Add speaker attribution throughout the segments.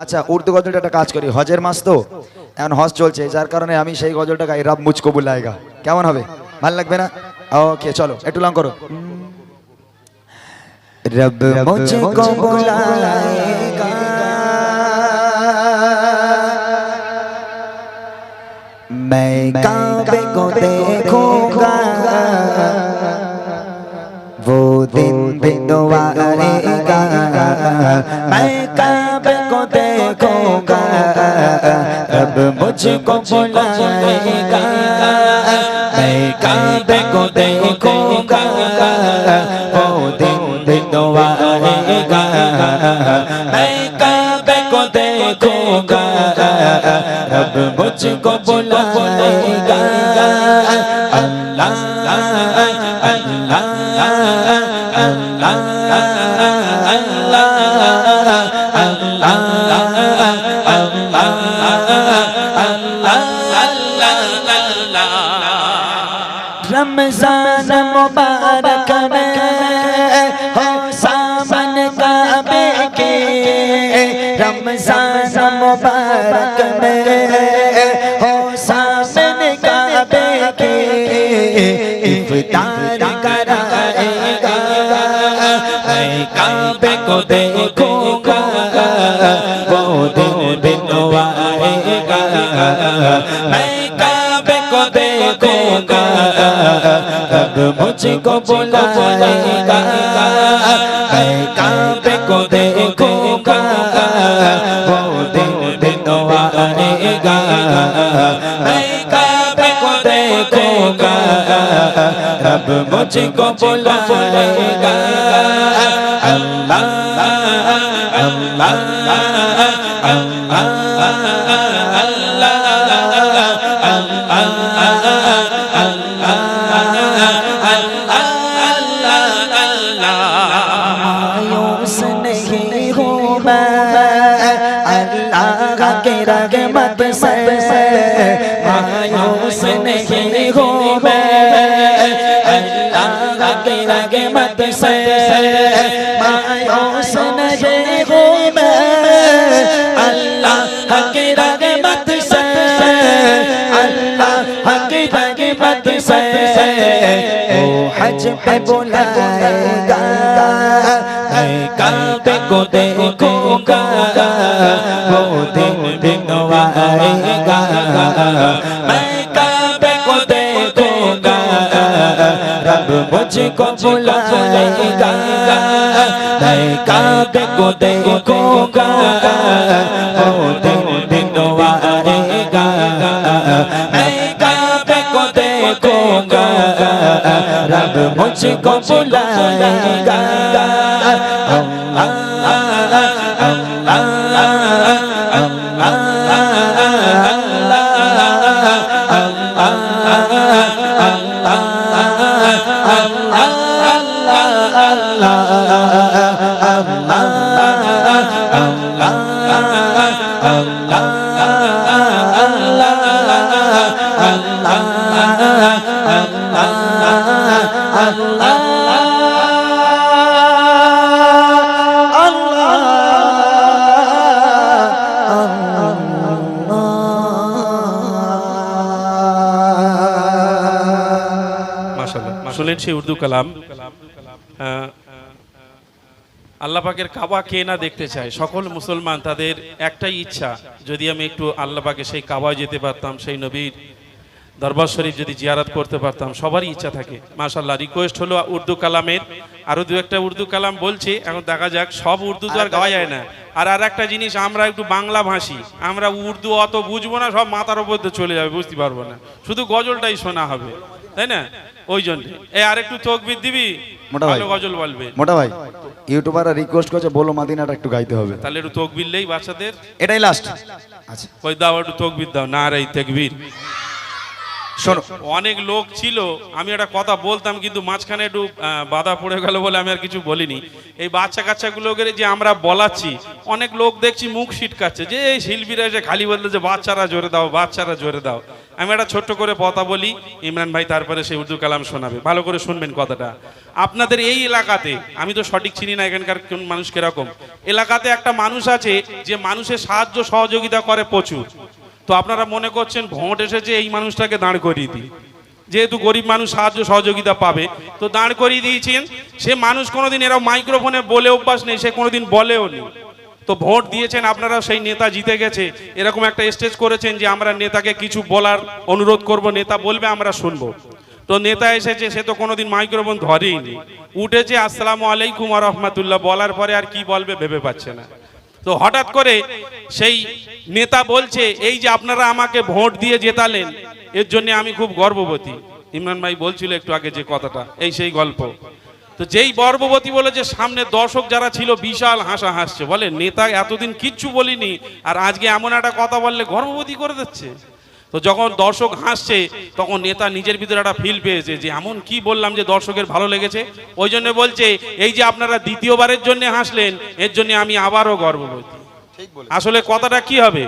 Speaker 1: আচ্ছা উর্দু গজলটা একটা কাজ করি হজের মাস তো এখন হজ চলছে যার কারণে আমি সেই গজলটা গাই রব মুঝকো বুলায়েগা কেমন হবে ভালো লাগবে না ওকে চলো একটু লং করো রব মুঝকো বুলায়েগা मैं काबे को देखूंगा मुझको बुलाएगा मैं काबे को देखूंगा वो दिन भी दुआएगा मैं काबे को देखूंगा रब मुझको बुलाएगा अल्लाह अल्लाह रमजान मुबारक में हो सामन काबे के रमजान मुबारक में हो सामन काबे के इफ्तार कराएगा मैं काबे को देखूंगा मुझको बुलाएगा मैं काबे को देखूंगा वो दिन दिन आएगा मैं काबे को देखूंगा तब मुझको बुलाएगा अल्लाह अल्लाह मायूस के रहमत से मायूस नहीं हूँ मैं अल्लाह के रहमत से मायूस नहीं हूँ मैं अल्लाह के रहमत से अल्लाह के रहमत से ओ हज पे बुलाएगा मैं काबे को देखूंगा आएगा मैं काबे को देखूंगा रब मुझको बुलाएगा मैं काबे को देखूंगा ओ दिन दिन आएगा मैं काबे को देखूंगा रब मुझको बुलाएगा
Speaker 2: Allah শুনলেন সেই উর্দু কালাম আল্লাহ পাকের কাবা কে না দেখতে চায়? সকল মুসলমান তাদের একটাই ইচ্ছা। যদি আমি একটু আল্লাহ পাকে সেই কাবায় যেতে পারতাম, সেই নবীর দরবার শরীফ যদি জিয়ারত করতে পারতাম, সবারই ইচ্ছা থাকে। মাশাল্লাহ রিকোয়েস্ট হলো উর্দু কালামের। আরও দু একটা উর্দু কালাম বলছি, এখন দেখা যাক, সব উর্দু তো আর গাওয়া যায় না। আর আর একটা জিনিস, আমরা একটু বাংলা ভাষী, আমরা উর্দু অত বুঝব না, সব মাথার উপর দিয়ে চলে যাবে, বুঝতে পারব না। শুধু গজলটাই শোনা হবে, তাই না? ওই জন্য। এ আর একটু চোখ দিবি?
Speaker 1: মোটা ভাই।
Speaker 2: ভালো গজল বলবে।
Speaker 1: মোটা ভাই ইউটিউবাররা রিকোয়েস্ট করছে বলো মাদিনাটা একটু গাইতে হবে।
Speaker 2: তাহলে একটু তকবির লেই বাচ্চাদের।
Speaker 1: এটাই লাস্ট আচ্ছা।
Speaker 2: ওই দাও একটু তকবির দাও। না রে তেকবির।
Speaker 1: শোনো
Speaker 2: অনেক লোক ছিল, আমি একটা কথা বলতাম, কিন্তু মাঝখানে একটু বাধা পড়ে গেল বলে আমি আর কিছু বলিনি। এই বাচ্চা কাচ্চাগুলোকে যে আমরা বলাচ্ছি, অনেক লোক দেখছি মুখ সিটকাচ্ছে যে এই শিল্পীরা এসে খালি বলতে যে, বাচ্চারা জোরে দাও, বাচ্চারা জোরে দাও। আমি একটা ছোট্ট করে কথা বলি, ইমরান ভাই তারপরে সেই উর্দু কালাম শোনাবে। ভালো করে শুনবেন কথাটা। আপনাদের এই এলাকাতে, আমি তো সঠিক চিনি না এখানকার কোন মানুষ কীরকম, এলাকাতে একটা মানুষ আছে, যে মানুষের সাহায্য সহযোগিতা করে প্রচুর। তো আপনারা মনে করছেন ভোট এসেছে, এই মানুষটাকে দাঁড় করিয়ে দিই। যেহেতু গরিব মানুষ সাহায্য সহযোগিতা পাবে, তো দাঁড় করিয়ে দিয়েছেন। সে মানুষ কোনোদিন এরা মাইক্রোফোনে বলে অভ্যাস নেই, সে কোনোদিন বলেও নেই। তো ভোট দিয়েছেন আপনারা, সেই নেতা জিতে গেছে। এরকম একটা স্টেজ করেছেন যে আমরা নেতাকে কিছু বলার অনুরোধ করব, নেতা বলবে, আমরা শুনব। তো নেতা এসেছে, সে তো কোনোদিন মাইক্রোফোন ধরেই নি উঠেছে, আসসালামু আলাইকুম রহমতুল্লাহ, বলার পরে আর কি বলবে ভেবে পাচ্ছে না। তো হঠাৎ করে সেই নেতা বলছে, এই যে আপনারা আমাকে ভোট দিয়ে জেতালেন, এর জন্য আমি খুব গর্ববতী। ইমরান ভাই বলছিল একটু আগে যে কথাটা, এই সেই গল্প। তো যেই গর্ভবতী বলে যে সামনে দর্শক যারা ছিল, বিশাল হাসা হাসছে। বলে, নেতা এতদিন কিচ্ছু বলিনি, আর আজকে এমন একটা কথা বললে গর্ভবতী করে দিচ্ছে। তো যখন দর্শক হাসছে তখন নেতা নিজের ভিতরে একটা ফিল পেয়েছে যে এমন কি বললাম যে দর্শকের ভালো লেগেছে? ওই জন্য বলছে এই যে আপনারা দ্বিতীয়বারের জন্য হাসলেন এর জন্য আমি আবারও গর্ভবতী আসলে কথাটা কি হবে?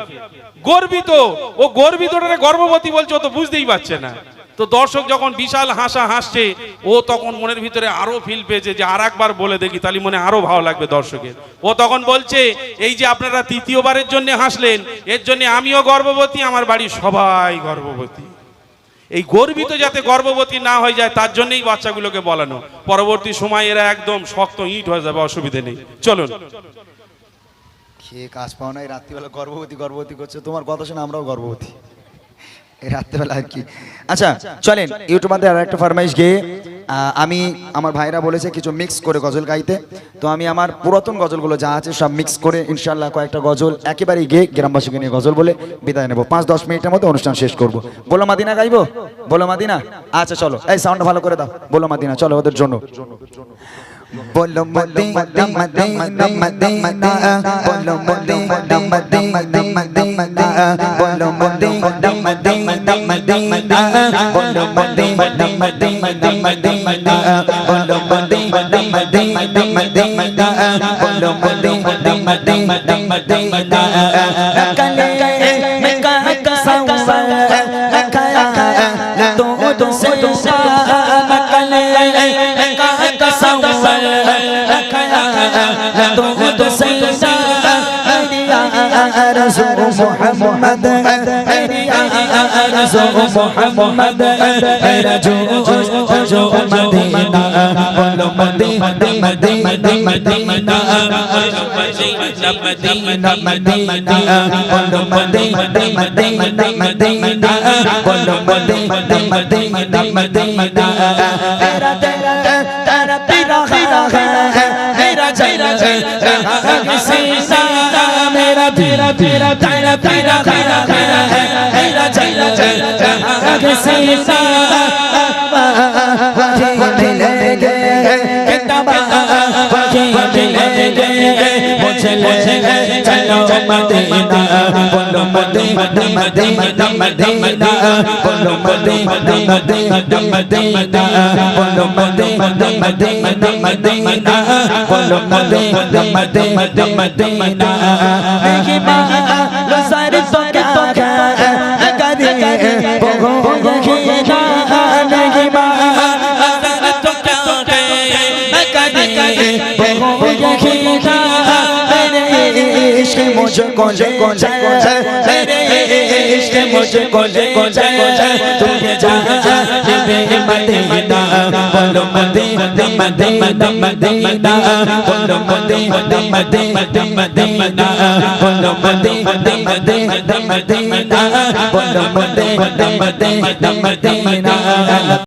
Speaker 2: গর্বিত! ও গর্বিতটারে গর্ভবতী বলছে ও তো বুঝতেই পারছে না। তো দর্শক যখন বিশাল হাসা হাসছে, ও তখন মনের ভিতরে আরও ফিল পেয়েছে যে আর একবার বলে দেখি, তাহলে মনে আরও ভালো লাগবে দর্শকের। ও তখন বলছে, এই যে আপনারা তৃতীয়বারের জন্য হাসলেন, এর জন্য আমিও গর্ভবতী, আমার বাড়ির সবাই গর্ভবতী। এই গর্বিত যাতে গর্ভবতী না হয়ে যায়, তার জন্যই বাচ্চাগুলোকে বলানো। পরবর্তী সময় এরা একদম শক্ত ইট হয়ে যাবে, অসুবিধে নেই। চলুন।
Speaker 1: খেয়ে কাজ পাও না, এই রাত্রিবেলা গর্ভবতী গর্ভবতী করছে। তোমার কথা শুনে আমরাও গর্ভবতী। এই রাত্রিবেলা আর কি। আচ্ছা চলেন ইউটিউবারদের আর একটা ফরমাইশ গিয়ে আমি আমার ভাইরা বলেছে কিছু মিক্স করে গজল গাইতে। তো আমি আমার পুরাতন গজলগুলো যা আছে সব মিক্স করে ইনশাল্লাহ কয়েকটা গজল একেবারেই গিয়ে গ্রামবাসীকে নিয়ে গজল বলে বিদায় নেব। পাঁচ দশ মিনিটের মধ্যে অনুষ্ঠান শেষ করব। বলো মাদিনা গাইবো? বলো মাদিনা? আচ্ছা চলো। এই সাউন্ড ভালো করে দাও। বলো মাদিনা চলো ওদের জন্য। বলো মদিনা মদিনা মদিনা বলো মদিনা মদিনা মদিনা বলো মদিনা মদিনা মদিনা বলো মদিনা মদিনা মদিনা বলো মদিনা মদিনা মদিনা বলো মদিনা মদিনা মদিনা কালে মে কা কসাওয়া খায়া তো তো رسول محمد يا رسول محمد رجو رجو مدينة بولو مدينة مدينة مدينة مدينة مدينة بولو مدينة مدينة مدينة بولو مدينة مدينة مدينة तेरा तेरा तेरा तेरा तेरा तेरा तेरा है तेरा चला चला जहां से मिलेंगे मिलेंगे मुझे लेंगे चलो मदीना बोलो मदीना मदीना मदीना बोलो मदीना मदीना मदीना बोलो मदीना मदीना मदीना बोलो मदीना मदीना मदीना मुझको ले चल मेरे इश्क मुझको ले चल तू ये जहां मदीना बोलो मदीना मदीना मदीना